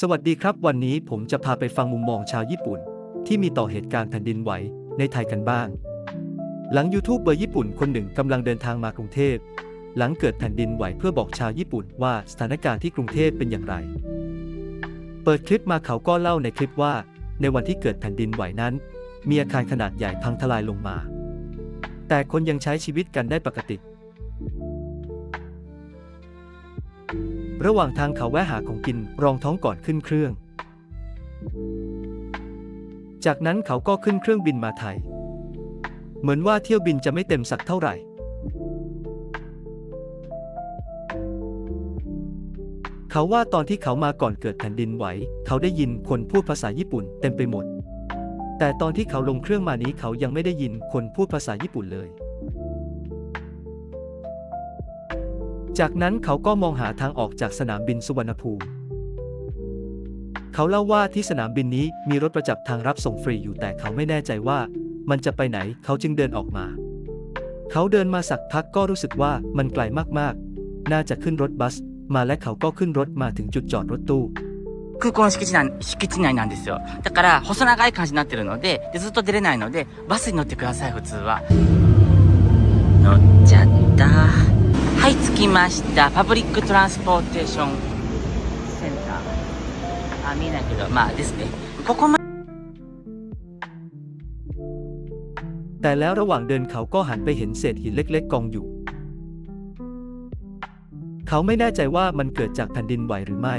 สวัสดีครับ วันนี้ผมจะพาไปฟังมุมมองชาวญี่ปุ่น ที่มีต่อเหตุการณ์แผ่นดินไหวในไทยกันบ้าง หลังยูทูบเบอร์ญี่ปุ่นคนหนึ่งกำลังเดินทางมากรุงเทพ หลังเกิดแผ่นดินไหวเพื่อบอกชาวญี่ปุ่นว่าสถานการณ์ที่กรุงเทพเป็นอย่างไร เปิดคลิปมาเขาก็เล่าในคลิปว่า ในวันที่เกิดแผ่นดินไหวนั้น มีอาคารขนาดใหญ่พังทลายลงมา แต่คนยังใช้ชีวิตกันได้ปกติ ระหว่างทางเขาแวะหาของกินรองท้องก่อนขึ้นเครื่อง จากนั้นเขาก็ขึ้นเครื่องบินมาไทย เหมือนว่าเที่ยวบินจะไม่เต็มสักเท่าไหร่ เขาว่าตอนที่เขามาก่อนเกิดแผ่นดินไหว เขาได้ยินคนพูดภาษาญี่ปุ่นเต็มไปหมด แต่ตอนที่เขาลงเครื่องมานี้เขายังไม่ได้ยินคนพูดภาษาญี่ปุ่นเลย จากนั้นเขาก็มองหาทางออกจากสนามบินสุวรรณภูมิ เขาเล่าว่าที่สนามบินนี้มีรถประจับทางรับส่งฟรีอยู่แต่เขาไม่แน่ใจว่ามันจะไปไหนเขาจึงเดินออกมา เขาเดินมาสักพักก็รู้สึกว่ามันไกลมากๆ น่าจะขึ้นรถบัส มาและเขาก็ขึ้นรถมาถึงจุดจอดรถตู้ 空港の敷地内敷地内なんですよ。だから、細長い感じになってるのでで、ずっと出れないので、バスに乗ってください、普通は。乗っちゃった。 はい、着きました。パブリックトランスポーテーションセンター。あ、見えないけど、まあですね。ここま แต่แล้วระหว่างเดินเขาก็หันไปเห็นเศษหินเล็ก ๆ กองอยู่ เขาไม่แน่ใจว่ามันเกิดจากแผ่นดินไหวหรือไม่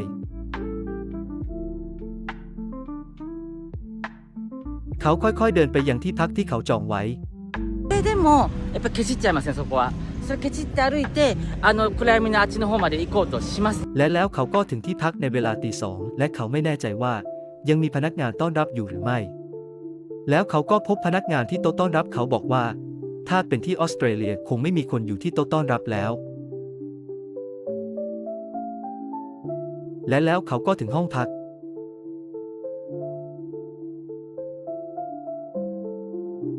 เขาค่อยๆเดินไปยังที่พักที่เขาจองไว้ ででも、やっぱケチっちゃいますね、そこは。 それケチって歩いて、あの、暗闇のあっちの方まで行こうとします。 และแล้วเขาก็ถึงที่พักในเวลาตีสองและเขาไม่แน่ใจว่ายังมีพนักงานต้อนรับอยู่หรือไม่ แล้วเขาก็พบพนักงานที่โต๊ะต้อนรับเขาบอกว่า ถ้าเป็นที่ออสเตรเลียคงไม่มีคนอยู่ที่โต๊ะต้อนรับแล้ว และแล้วเขาก็ถึงห้องพัก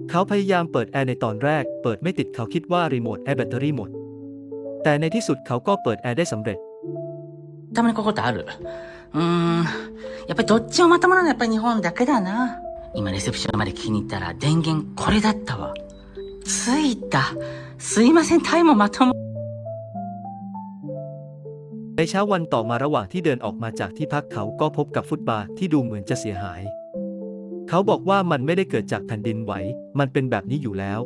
เขาพยายามเปิดแอร์ในตอนแรก เปิดไม่ติดเขาคิดว่ารีโมทแอร์แบตเตอรี่หมด แต่ในที่สุดเขาก็เปิดแอร์ได้สำเร็จ たまにこういうことあるうーん。やっぱりどっちもまともなのはやっぱり日本だけだな。今レセプションまで聞きに行ったら電源これだったわ。ついた。すいません、タイもまとも。 ในเช้าวันต่อมาระหว่างที่เดินออกมาจากที่พักเขาก็พบกับฟุตบาทที่ดูเหมือนจะเสียหาย เขาบอกว่ามันไม่ได้เกิดจากแผ่นดินไหว มันเป็นแบบนี้อยู่แล้ว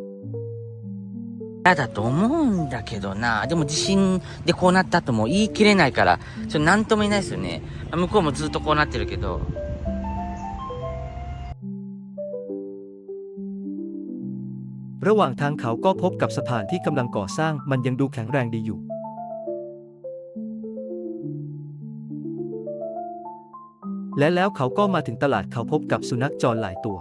น่า嫌だと思うんだけどな。でも地震でこうなったとも言い切れないから、ちょっとなんとも言えないですよね。向こうもずっとこうなってるけど。ระหว่างทางเขาก็พบกับสะพานที่กำลังก่อสร้างมันยังดูแข็งแรงดีอยู่ และแล้วเขาก็มาถึงตลาดเขาพบกับสุนัขจรหลายตัว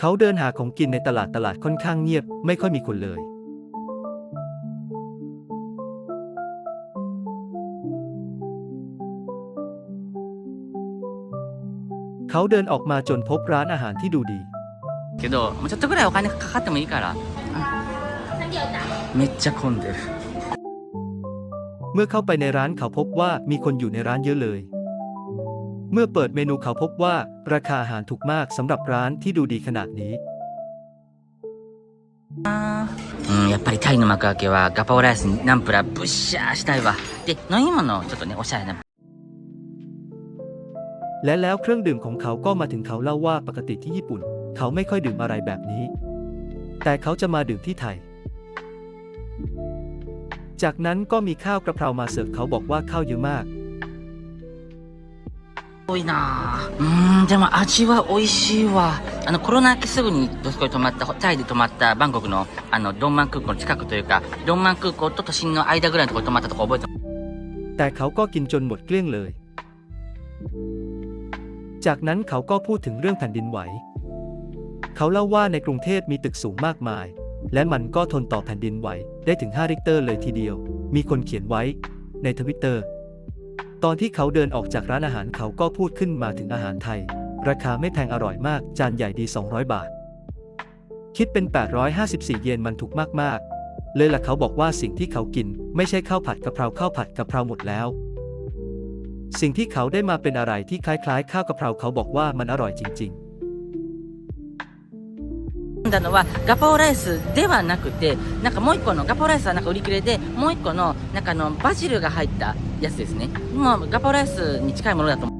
เขาเดินหาของกินในตลาดตลาดค่อนข้างเงียบ ไม่ค่อยมีคนเลย เขาเดินออกมาจนพบร้านอาหารที่ดูดี けど、もうちょっとぐらいお金かかってもいいから。めっちゃ混んでる。 เมื่อเข้าไปในร้านเขาพบว่ามีคนอยู่ในร้านเยอะเลย เมื่อเปิดเมนูเขาพบว่าราคาอาหารถูกมากสำหรับร้านที่ดูดีขนาดนี้ うん、やっぱりタイの幕開けはガパオライスにナンプラーブッシャーしたいわ。で、飲み物、ちょっとね、おしゃれな。 และแล้วเครื่องดื่มของเขาก็มาถึงเขาเล่าว่าปกติที่ญี่ปุ่น เขาไม่ค่อยดื่มอะไรแบบนี้ แต่เขาจะมาดื่มที่ไทย จากนั้นก็มีข้าวกระเพรามาเสิร์ฟเขาบอกว่าข้าวเยอะมาก 多いなぁ。うーん、でも味は美味しいわ。あの、コロナ明けすぐにどこに泊まった、タイで泊まったバンコクの、あの、ドンマン空港の近くというか、ドンマン空港と都心の間ぐらいのところに泊まったとこ覚えてます แต่เขาก็กินจนหมดเกลี้ยงเลย จากนั้นเขาก็พูดถึงเรื่องแผ่นดินไหว เขาเล่าว่าในกรุงเทพมีตึกสูงมากมาย และมันก็ทนต่อแผ่นดินไหวได้ถึง 5 ริกเตอร์เลยทีเดียว มีคนเขียนไว้ในทวิตเตอร์ ตอนที่เขาเดินออกจากร้านอาหารเขาก็พูดขึ้นมาถึงอาหารไทย ราคาไม่แพงอร่อยมาก จานใหญ่ดี 200 บาท คิดเป็น 854 เยนมันถูกมาก ๆ เลยล่ะเขาบอกว่าสิ่งที่เขากินไม่ใช่ข้าวผัดกะเพราข้าวผัดกะเพราหมดแล้ว สิ่งที่เขาได้มาเป็นอะไรที่คล้ายๆ ข้าวกะเพราเขาบอกว่ามันอร่อยจริง ๆ 頼んだのはガパオライスではなくてなんかもう一個のガパオライスはなんか売り切れでもう一個のなんかあのバジルが入ったやつですねまあガパオライスに近いものだと思う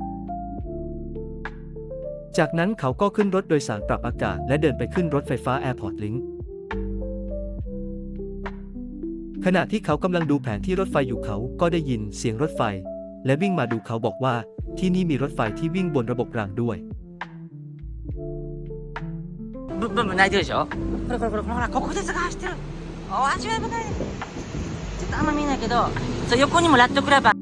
จากนั้นเขาก็ขึ้นรถโดยสารปรับอากาศ และเดินไปขึ้นรถไฟฟ้า Airport Link ขณะที่เขากำลังดูแผนที่รถไฟอยู่เขาก็ได้ยินเสียงรถไฟ และวิ่งมาดูเขาบอกว่าที่นี่มีรถไฟที่วิ่งบนระบบรางด้วย ブンブンブン泣いてるでしょこれこれこれほらここですが走ってるお味わい深いねちょっとあんま見えないけどそう横にもラットクラバー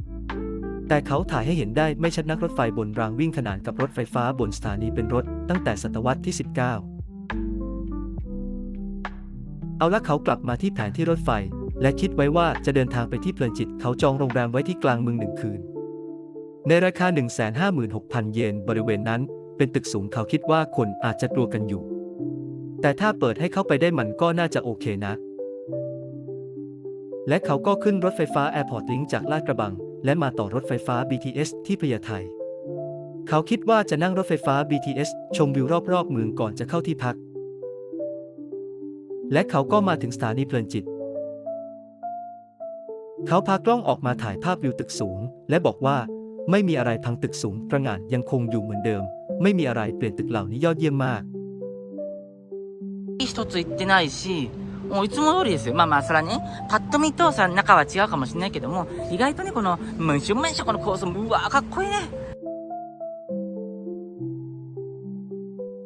แต่เขาถ่ายให้เห็นได้ไม่ชัดนักรถไฟบนรางวิ่งขนานกับรถไฟฟ้าบนสถานีเป็นรถตั้งแต่ศตวรรษที่ 19 เอาละเขากลับมาที่แผนที่รถไฟ และคิดไว้ว่าจะเดินทางไปที่เพลินจิต เขาจองโรงแรมไว้ที่กลางเมืองหนึ่งคืน ในราคา 156,000 เยนบริเวณนั้น เป็นตึกสูงเขาคิดว่าคนอาจจะกลัวกันอยู่ แต่ถ้าเปิดให้เข้าไปได้มันก็น่าจะโอเคนะ และเขาก็ขึ้นรถไฟฟ้า Airport Link จากลาดกระบัง และมาต่อรถไฟฟ้า BTS ที่พญาไทเขาคิดว่าจะนั่งรถไฟฟ้า BTS ชมวิวรอบๆเมืองก่อนจะเข้าที่พัก และเขาก็มาถึงสถานีเพลินจิต เขาพากล้องออกมาถ่ายภาพวิวตึกสูง และบอกว่าไม่มีอะไรพังตึกสูงตระหง่านยังคงอยู่เหมือนเดิม ไม่มีอะไรเปลี่ยนตึกเหล่านี้ยอดเยี่ยมมาก 一つ行ってないしもういつも通りですよまあまあそれはねパッと見とさ中は違うかもしれないけども意外とねこのムシュムシュこの構想うわーかっこいいね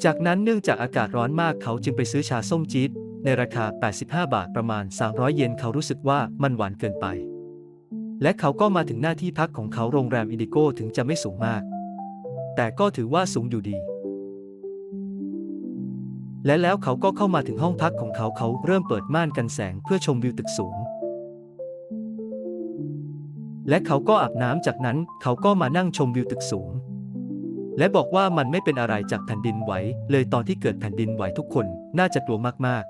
จากนั้นเนื่องจากอากาศร้อนมากเขาจึงไปซื้อชาส้มจี๊ดในราคา 85 บาทประมาณ 300 เยนเขารู้สึกว่ามันหวานเกินไป และเขาก็มาถึงหน้าที่พักของเขาโรงแรมอินดิโก้ถึงจะไม่สูงมาก แต่ก็ถือว่าสูงอยู่ดี และแล้วเขาก็เข้ามาถึงห้องพักของเขาเขาเริ่มเปิดม่านกันแสงเพื่อชมวิวตึกสูง และเขาก็อาบน้ำจากนั้นเขาก็มานั่งชมวิวตึกสูง และบอกว่ามันไม่เป็นอะไรจากแผ่นดินไหวเลยตอนที่เกิดแผ่นดินไหวทุกคนน่าจะกลัวมาก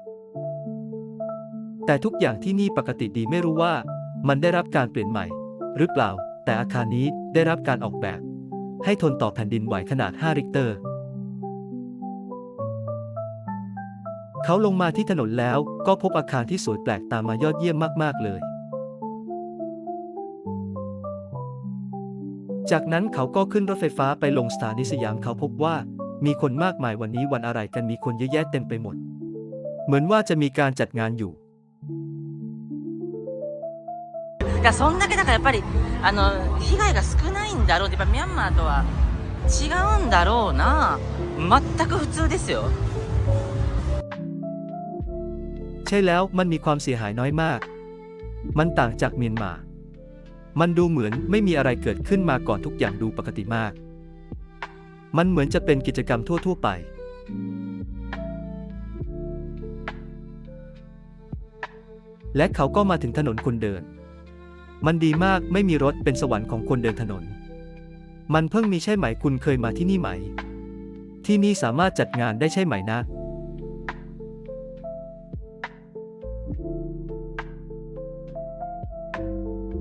ๆ แต่ทุกอย่างที่นี่ปกติดีไม่รู้ว่า มันได้รับการเปลี่ยนใหม่ หรือเปล่า แต่อาคารนี้ได้รับการออกแบบ ให้ทนต่อแผ่นดินไหวขนาด 5 ริกเตอร์ เขาลงมาที่ถนนแล้วก็พบอาคารที่สวยแปลกตามมายอดเยี่ยมมาก ๆ เลย จากนั้นเขาก็ขึ้นรถไฟฟ้าไปลงสถานีสยามเขาพบว่ามีคนมากมายวันนี้วันอะไรกันมีคนเยอะแยะเต็มไปหมด เหมือนว่าจะมีการจัดงานอยู่ だからそんだけだからやっぱりあの被害が少ないんだろうってやっぱミャンマーとは違うんだろうな全く普通ですよ ใช่แล้วมันมีความเสียหายน้อยมาก มันต่างจากเมียนมา มันดูเหมือนไม่มีอะไรเกิดขึ้นมาก่อนทุกอย่างดูปกติมาก มันเหมือนจะเป็นกิจกรรมทั่ว ๆ ไป และเขาก็มาถึงถนนคนเดิน มันดีมากไม่มีรถเป็นสวรรค์ของคนเดินถนน มันเพิ่งมีใช่ไหมคุณเคยมาที่นี่ไหม ที่นี่สามารถจัดงานได้ใช่ไหมนะ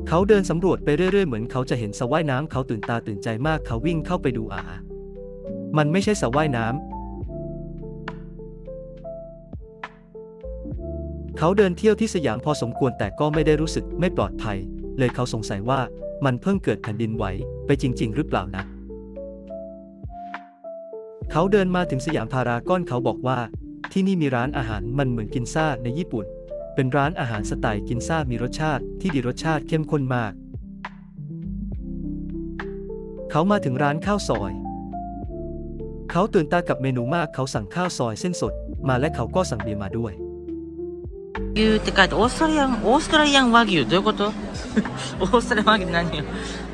เขาเดินสำรวจไปเรื่อยๆ เหมือนเขาจะเห็นสระว่ายน้ำเขาตื่นตาตื่นใจมากเขาวิ่งเข้าไปดูอา มันไม่ใช่สระว่ายน้ำ เขาเดินเที่ยวที่สยามพอสมควรแต่ก็ไม่ได้รู้สึกไม่ปลอดภัย เลยเขาสงสัยว่ามันเพิ่งเกิดแผ่นดินไหวไปจริง ๆ หรือเปล่านะ เขาเดินมาถึงสยามพารากอนเขาบอกว่า ที่นี่มีร้านอาหารมันเหมือนกินซ่าในญี่ปุ่น เป็นร้านอาหารสไตล์กินซ่ามีรสชาติที่ดีรสชาติเข้มข้นมาก เขามาถึงร้านข้าวซอย เขาตื่นตากับเมนูมากเขาสั่งข้าวซอยเส้นสด มาและเขาก็สั่งเบียร์มาด้วย 牛って書いてオーストラリアンオーストラリアン和牛どういうことオーストラリアン和牛って何よ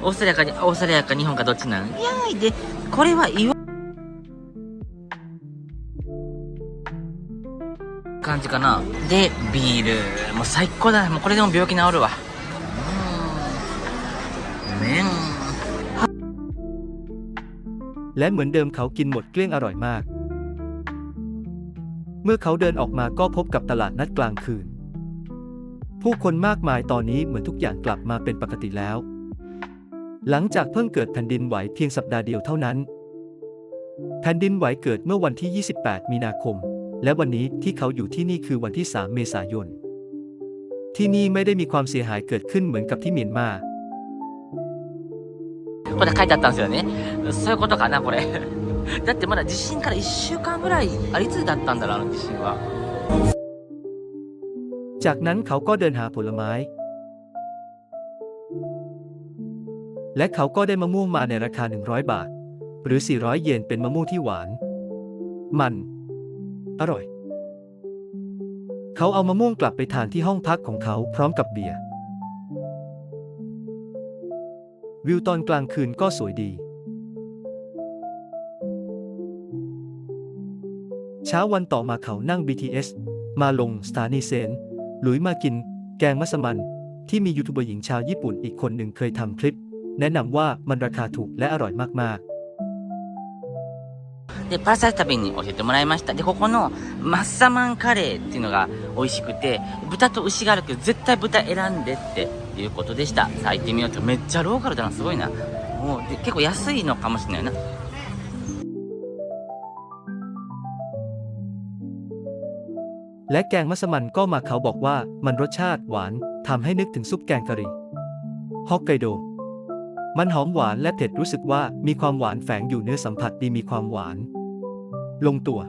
オーストラリアかにオーストラリアか日本かどっちなのいやーでこれは岩 感じかなでビールもう最高だもうこれでも病気治るわうん麺 และเหมือนเดิมเขากินหมดเกลี้ยงอร่อยมาก เมื่อเขาเดินออกมาก็พบกับตลาดนัดกลางคืน ผู้คนมากมายตอนนี้เหมือนทุกอย่างกลับมาเป็นปกติแล้ว หลังจากเพิ่งเกิดแผ่นดินไหวเพียงสัปดาห์เดียวเท่านั้น แผ่นดินไหวเกิดเมื่อวันที่ 28 มีนาคม และวันนี้ที่เขาอยู่ที่นี่คือวันที่ 3 เมษายน ที่นี่ไม่ได้มีความเสียหายเกิดขึ้นเหมือนกับที่เมียนมา これ書いてあったんですよね。そういうことかな、これ。だってまだ地震から1週間ぐらい、あれいつだったんだろう、あの地震は。 จากนั้นเขาก็เดินหาผลไม้ และเขาก็ได้มะม่วงมาในราคา 100 บาท หรือ 400 เยนเป็นมะม่วงที่หวาน มัน อร่อย เขาเอามะม่วงกลับไปทานที่ห้องพักของเขาพร้อมกับเบียร์ วิวตอนกลางคืนก็สวยดี เช้าวันต่อมาเขานั่ง BTS มาลงสถานีเซน หลุยมากิน แกงมัสมั่นที่มียูทูบเบอร์หญิงชาวญี่ปุ่นอีกคนหนึ่งเคยทำคลิป แนะนำว่ามันราคาถูกและอร่อยมากๆ で、パラサイト旅に教えてもらいました。で、ここのマッサマンカレーっていうのが美味しくて、豚と牛があるけど、絶対豚選んでっていうことでした。さあ行ってみようって。めっちゃローカルだな、すごいな。もうで結構安いのかもしれないな。 ๆ และแกงมัสมั่นก็มาเขาบอกว่ามันรสชาติหวานทำให้นึกถึงซุปแกงกะหรี่ฮอกไกโด มันหอมหวานและเผ็ดรู้สึกว่ามีความหวานแฝงอยู่เนื้อสัมผัสดีมีความหวาน ลงตัว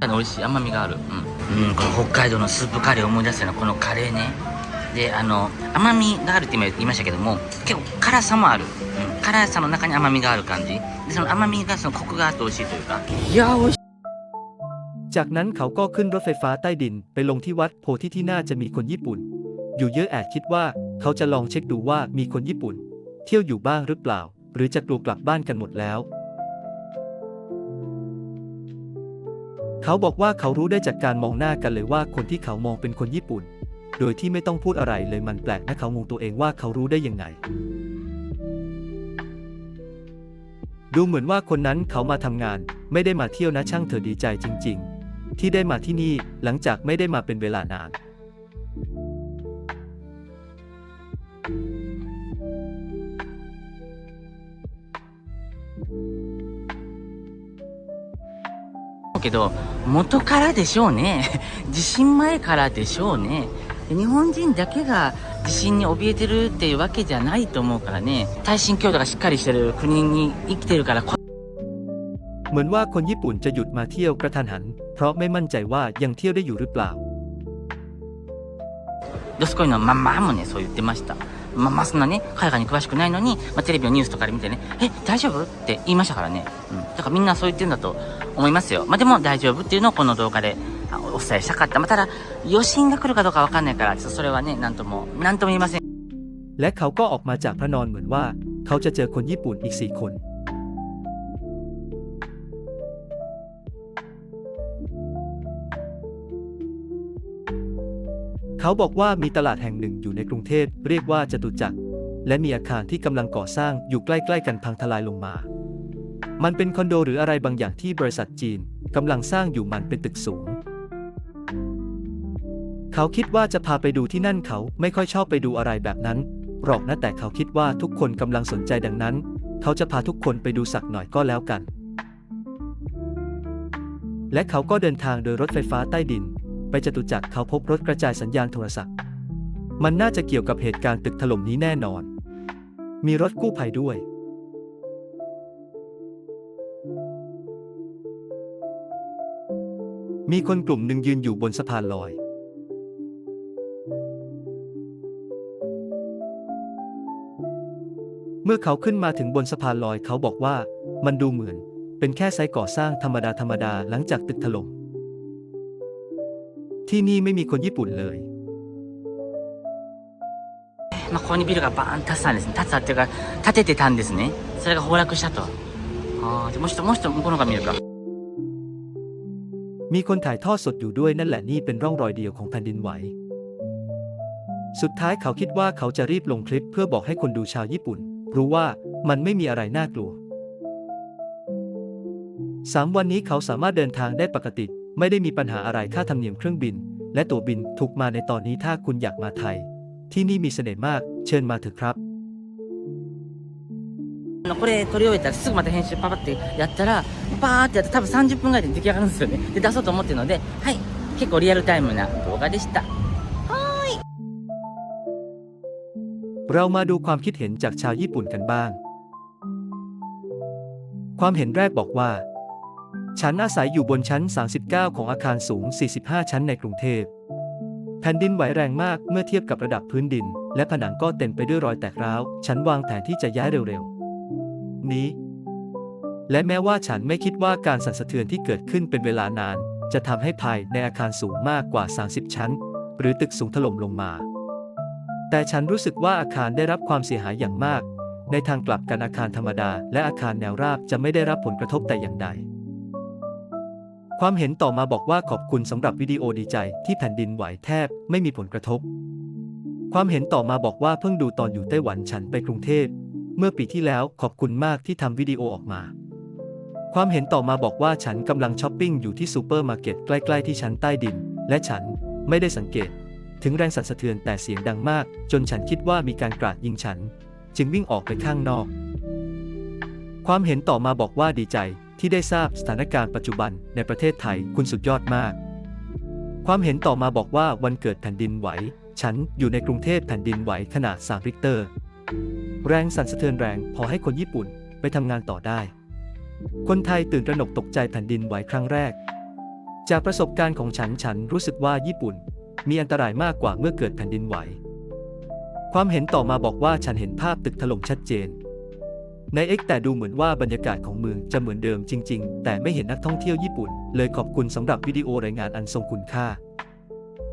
美味しい甘みがあるうん、うん、この北海道のスープカレーを思い出すようなこのカレーねであの甘みがあるって今言いましたけども結構辛さもある、うん、辛さの中に甘みがある感じでその甘みがそのコクがあって美味しいというかいや美味しい จากนั้นเขาก็ขึ้นรถไฟฟ้าใต้ดินไปลงที่วัดโพธิที่น่าจะมีคนญี่ปุ่น อยู่เยอะแอดคิดว่าเขาจะลองเช็คดูว่ามีคนญี่ปุ่น เที่ยวอยู่บ้างหรือเปล่า หรือจะกลัวกลับบ้านกันหมดแล้ว เขาบอกว่าเขารู้ได้จากการมองหน้ากันเลยว่าคนที่เขามองเป็นคนญี่ปุ่น โดยที่ไม่ต้องพูดอะไรเลยมันแปลกนะเขางงตัวเองว่าเขารู้ได้ยังไง ดูเหมือนว่าคนนั้นเขามาทำงาน ไม่ได้มาเที่ยวนะช่างเธอดีใจจริง ๆ ที่ได้มาที่นี่หลังจากไม่ได้มาเป็นเวลานาน けど元からでしょうね地震前からでしょうねで日本人だけが地震に怯えてるっていうわけじゃないと思うからね耐震強度がしっかりしてる国に生きてるからこ เหมือนว่าคนญี่ปุ่นจะหยุดมาเที่ยวกระทันหัน เพราะไม่มั่นใจว่ายังเที่ยวได้อยู่หรือเปล่า ドスコイのママもねそう言ってましたままあそんなね海外に詳しくないのに、まあ、テレビのニュースとかで見てね「え大丈夫?」って言いましたからね、うん、だからみんなそう言ってるんだと 思いますよまあでも大丈夫っていうのをこの動画であお伝えしたかったまあただ余震が来るかどうかわかんないからちょっとそれはねなんともなんとも言いません และเขาก็ออกมาจากพระนอนเหมือนว่า เขาจะเจอคนญี่ปุ่นอีกสี่คน เขาบอกว่ามีตลาดแห่งหนึ่งอยู่ในกรุงเทพเรียกว่าจตุจักร และมีอาคารที่กำลังก่อสร้างอยู่ใกล้ๆกันพังทลายลงมา มันเป็นคอนโดหรืออะไรบางอย่างที่บริษัทจีนกำลังสร้างอยู่มันเป็นตึกสูง เขาคิดว่าจะพาไปดูที่นั่นเขาไม่ค่อยชอบไปดูอะไรแบบนั้นหรอกนะแต่เขาคิดว่าทุกคนกำลังสนใจดังนั้น เขาจะพาทุกคนไปดูสักหน่อยก็แล้วกัน และเขาก็เดินทางโดยรถไฟฟ้าใต้ดิน ไปจตุจักรเขาพบรถกระจายสัญญาณโทรศัพท์ มันน่าจะเกี่ยวกับเหตุการณ์ตึกถล่มนี้แน่นอน มีรถกู้ภัยด้วย มีคนกลุ่มหนึ่งยืนอยู่บนสะพานลอย เมื่อเขาขึ้นมาถึงบนสะพานลอยเขาบอกว่ามันดูเหมือน เป็นแค่ไซต์ก่อสร้างธรรมดาธรรมดาหลังจากตึกถล่ม ที่นี่ไม่มีคนญี่ปุ่นเลย まあ、ここにビルがバーン立ってたんですね立ってたっていうか建ててたんですねそれが崩落したとああじゃあもう一人もう一人向こうの方が見えるか มีคนถ่ายทอดสดอยู่ด้วยนั่นแหละนี่เป็นร่องรอยเดียวของแผ่นดินไหว สุดท้ายเขาคิดว่าเขาจะรีบลงคลิปเพื่อบอกให้คนดูชาวญี่ปุ่น รู้ว่ามันไม่มีอะไรน่ากลัวสามวันนี้เขาสามารถเดินทางได้ปกติ ไม่ได้มีปัญหาอะไรค่าธรรมเนียมเครื่องบิน และตั๋วบินถูกมาในตอนนี้ถ้าคุณอยากมาไทย ที่นี่มีเสน่ห์มาก เชิญมาเถอะครับ これ撮り終えたらすぐまた編集パパってやったらパーってやって多分30分ぐらいで出来上がるんですよねで出そうと思ってるのではい結構リアルタイムな動画でした เรามาดูความคิดเห็นจากชาวญี่ปุ่นกันบ้าง ความเห็นแรกบอกว่า ฉันอาศัยอยู่บนชั้น 39 ของอาคารสูง 45 ชั้นในกรุงเทพ แผ่นดินไหวแรงมากเมื่อเทียบกับระดับพื้นดิน และผนังก็เต็มไปด้วยรอยแตกร้าว ฉันวางแผนที่จะย้ายเร็วๆ นี้ และแม้ว่าฉันไม่คิดว่าการสั่นสะเทือนที่เกิดขึ้นเป็นเวลานาน จะทำให้ภายในอาคารสูงมากกว่า 30 ชั้น หรือตึกสูงถล่มลงมา แต่ฉันรู้สึกว่าอาคารได้รับความเสียหายอย่างมาก ในทางกลับกันอาคารธรรมดา และอาคารแนวราบจะไม่ได้รับผลกระทบแต่อย่างใดความเห็นต่อมาบอกว่าขอบคุณสำหรับวิดีโอดีใจที่แผ่นดินไหวแทบไม่มีผลกระทบ ความเห็นต่อมาบอกว่าเพิ่งดูตอนอยู่ไต้หวันฉันไปกรุงเทพ เมื่อปีที่แล้วขอบคุณมากที่ทำวิดีโอออกมา ความเห็นต่อมาบอกว่าฉันกำลังช้อปปิ้งอยู่ที่ซูเปอร์มาร์เก็ตใกล้ ๆ ที่ชั้นใต้ดิน และฉันไม่ได้สังเกต ถึงแรงสั่นสะเทือนแต่เสียงดังมาก จนฉันคิดว่ามีการกราดยิงฉัน จึงวิ่งออกไปข้างนอก ความเห็นต่อมาบอกว่าดีใจที่ได้ทราบสถานการณ์ปัจจุบันในประเทศไทยคุณสุดยอดมาก ความเห็นต่อมาบอกว่าวันเกิดแผ่นดินไหว ฉันอยู่ในกรุงเทพแผ่นดินไหวขนาด3ริกเตอร์ แรงสั่นสะเทือนแรงพอให้คนญี่ปุ่นไปทำงานต่อได้ คนไทยตื่นตระหนกตกใจแผ่นดินไหวครั้งแรก จากประสบการณ์ของฉันฉันรู้สึกว่าญี่ปุ่นมีอันตรายมากกว่าเมื่อเกิดแผ่นดินไหว ความเห็นต่อมาบอกว่าฉันเห็นภาพตึกถล่มชัดเจน ใน X แต่ดูเหมือนว่าบรรยากาศของเมืองจะเหมือนเดิมจริง ๆ แต่ไม่เห็นนักท่องเที่ยวญี่ปุ่น เลยขอบคุณสำหรับวิดีโอรายงานอันทรงคุณค่า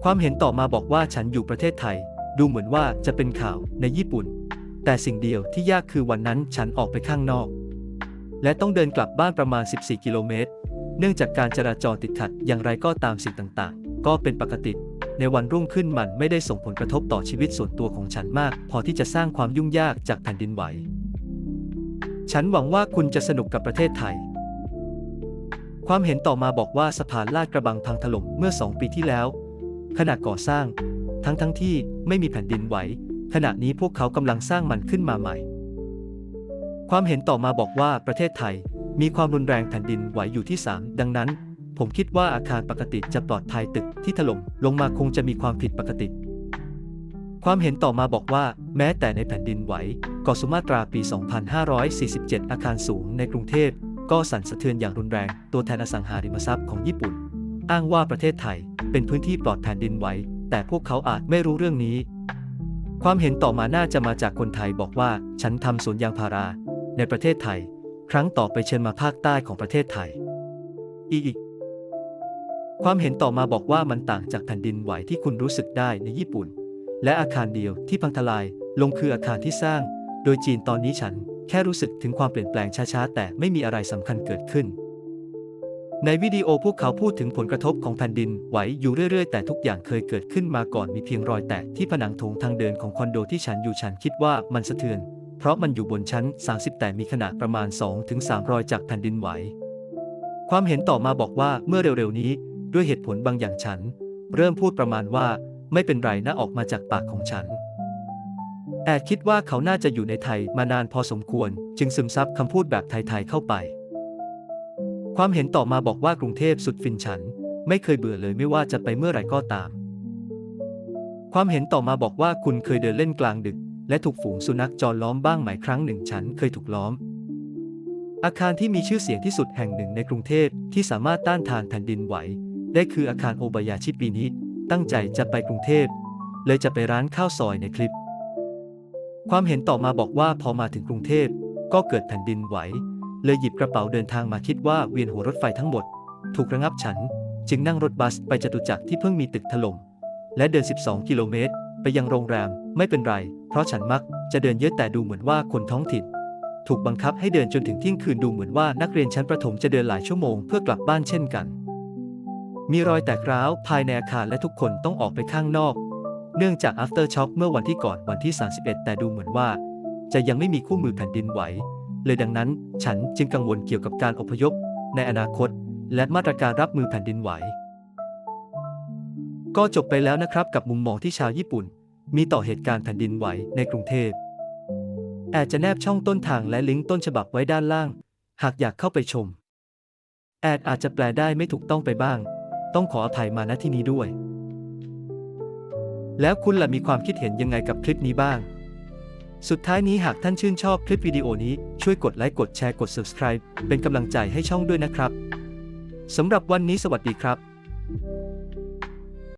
ความเห็นต่อมาบอกว่าฉันอยู่ประเทศไทย ดูเหมือนว่าจะเป็นข่าวในญี่ปุ่น แต่สิ่งเดียวที่ยากคือวันนั้นฉันออกไปข้างนอก และต้องเดินกลับบ้านประมาณ 14 กิโลเมตร เนื่องจากการจราจรติดขัดอย่างไรก็ตามสิ่งต่างๆ ก็เป็นปกติ ในวันรุ่งขึ้นมันไม่ได้ส่งผลกระทบต่อชีวิตส่วนตัวของฉันมาก พอที่จะสร้างความยุ่งยากจากแผ่นดินไหว ฉันหวังว่าคุณจะสนุกกับประเทศไทยความเห็นต่อมาบอกว่าสะพานลาดกระบังพังถล่มเมื่อสองปีที่แล้ว ขณะก่อสร้าง ทั้งทั้งที่ไม่มีแผ่นดินไหว ขณะนี้พวกเขากำลังสร้างมันขึ้นมาใหม่ ความเห็นต่อมาบอกว่าประเทศไทยมีความรุนแรงแผ่นดินไหวอยู่ที่ 3 ดังนั้น ผมคิดว่าอาคารปกติจะปลอดภัยตึกที่ถล่มลงมาคงจะมีความผิดปกติ ความเห็นต่อมาบอกว่า แม้แต่ในแผ่นดินไหวเกาะสุมาตราปี 2547 อาคารสูงในกรุงเทพก็สั่นสะเทือนอย่างรุนแรง ตัวแทนอสังหาริมทรัพย์ของญี่ปุ่น อ้างว่าประเทศไทยเป็นพื้นที่ปลอดแผ่นดินไหวแต่พวกเขาอาจไม่รู้เรื่องนี้ ความเห็นต่อมาน่าจะมาจากคนไทยบอกว่า ฉันทำสวนยางพารา ในประเทศไทย ครั้งต่อไปเชิญมาภาคใต้ของประเทศไทย อีก ความเห็นต่อมาบอกว่ามันต่างจากแผ่นดินไหวที่คุณรู้สึกได้ในญี่ปุ่น และอาคารเดียวที่พังทลายลงคืออาคารที่สร้าง โดยจีนตอนนี้ฉันแค่รู้สึกถึงความเปลี่ยนแปลงช้าๆ แต่ไม่มีอะไรสำคัญเกิดขึ้น ในวิดีโอพวกเขาพูดถึงผลกระทบของแผ่นดินไหวอยู่เรื่อยๆ แต่ทุกอย่างเคยเกิดขึ้นมาก่อนมีเพียงรอยแตกที่ผนังโถงทางเดินของคอนโดที่ฉันอยู่ฉันคิดว่ามันสะเทือน เพราะมันอยู่บนชั้น 30 แต่มีขนาดประมาณ 2-3รอยจากแผ่นดินไหว ความเห็นต่อมาบอกว่าเมื่อเร็วๆนี้ ด้วยเหตุผลบางอย่างฉัน เริ่มพูดประมาณว่าไม่เป็นไรนะออกมาจากปากของฉัน แอดคิดว่าเขาน่าจะอยู่ในไทยมานานพอสมควร จึงซึมซับคำพูดแบบไทยๆเข้าไป ความเห็นต่อมาบอกว่ากรุงเทพสุดฟินฉัน ไม่เคยเบื่อเลยไม่ว่าจะไปเมื่อไหร่ก็ตาม ความเห็นต่อมาบอกว่าคุณเคยเดินเล่นกลางดึก และถูกฝูงสุนัขจรล้อมบ้างไหมครั้งหนึ่งฉันเคยถูกล้อม อาคารที่มีชื่อเสียงที่สุดแห่งหนึ่งในกรุงเทพที่สามารถต้านทานแผ่นดินไหว ได้คืออาคารโอบายาชิปีนี้ ตั้งใจจะไปกรุงเทพเลยจะไปร้านข้าวซอยในคลิป ความเห็นต่อมาบอกว่าพอมาถึงกรุงเทพก็เกิดแผ่นดินไหว เลยหยิบกระเป๋าเดินทางมาคิดว่าเวียนหัวรถไฟทั้งหมด ถูกระงับฉัน จึงนั่งรถบัสไปจตุจักรที่เพิ่งมีตึกถล่มและเดิน 12 กิโลเมตร ไปยังโรงแรมไม่เป็นไร เพราะฉันมักจะเดินเยอะแต่ดูเหมือนว่าคนท้องถิ่น ถูกบังคับให้เดินจนถึงเที่ยงคืนดูเหมือนว่านักเรียนชั้นประถมจะเดินหลายชั่วโมงเพื่อกลับบ้านเช่นกัน มีรอยแตกร้าวภายในอาคารและทุกคนต้องออกไปข้างนอก เนื่องจาก after shock เมื่อวันที่ก่อนวันที่ 31 แต่ดูเหมือนว่า จะยังไม่มีคู่มือแผ่นดินไหว เลยดังนั้นฉันจึงกังวลเกี่ยวกับการอพยพ ในอนาคต และมาตรการรับมือแผ่นดินไหว ก็จบไปแล้วนะครับกับมุมมองที่ชาวญี่ปุ่น มีต่อเหตุการณ์แผ่นดินไหวในกรุงเทพแอดจะแนบช่องต้นทางและลิงก์ต้นฉบับไว้ด้านล่าง หากอยากเข้าไปชม แอดอาจจะแปลได้ไม่ถูกต้องไปบ้าง ต้องขออภัยมาณที่นี้ด้วย แล้วคุณล่ะมีความคิดเห็นยังไงกับคลิปนี้บ้าง สุดท้ายนี้หากท่านชื่นชอบคลิปวิดีโอนี้ ช่วยกดไลค์กดแชร์กด subscribe เป็นกำลังใจให้ช่องด้วยนะครับ สำหรับวันนี้สวัสดีครับ